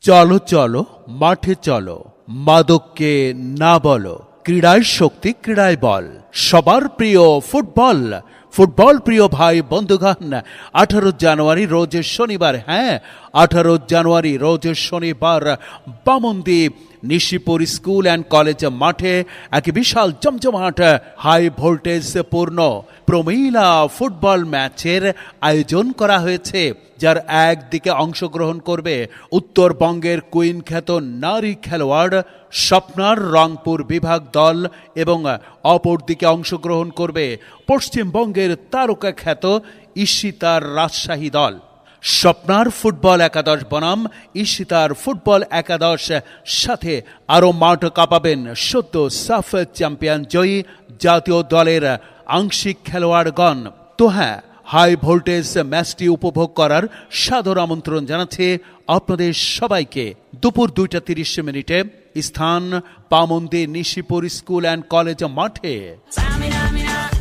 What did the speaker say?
চলো চলো মাঠে চলো। মাদককে না বলো ক্রীড়ায় শক্তি ক্রীড়ায় বল। সবার প্রিয় ফুটবল। ফুটবল প্রিয় ভাই, বন্ধুগণ, আঠারো জানুয়ারি রোজ শনিবার হ্যাঁ আঠারো জানুয়ারি রোজ শনিবার Bamandwip Nishipur school and college মাঠে এক বিশাল জমজমাট হাই ভোল্টেজ পূর্ণ। প্রমিলা ফুটবল ম্যাচের আয়োজন করা হয়েছে, যার একদিকে অংশগ্রহণ করবে উত্তরবঙ্গের কুইন খ্যাত নারী খেলোয়াড় স্বপ্নার রংপুর বিভাগ দল এবং অপরদিকে অংশগ্রহণ করবে পশ্চিমবঙ্গের তারকা খ্যাত ঈশিতার রাজশাহী দল। স্বপ্নার ফুটবল একাদশ বনাম, ঈশিতার ফুটবল একাদশ সাথে আরও মাঠ কাঁপাবেন সদ্য সাফ চ্যাম্পিয়ন জয়ী জাতীয় দলের আংশিক খেলোয়াড়গণ। তো হ্যাঁ হাই ভোল্টেজ ম্যাচটি উপভোগ করার সাদর আমন্ত্রণ জানাচ্ছে আপনাদের সবাইকে। দুপুর দুইটা তিরিশ মিনিটে স্থান পামন্দি নিশিপুর স্কুল অ্যান্ড কলেজ মাঠে।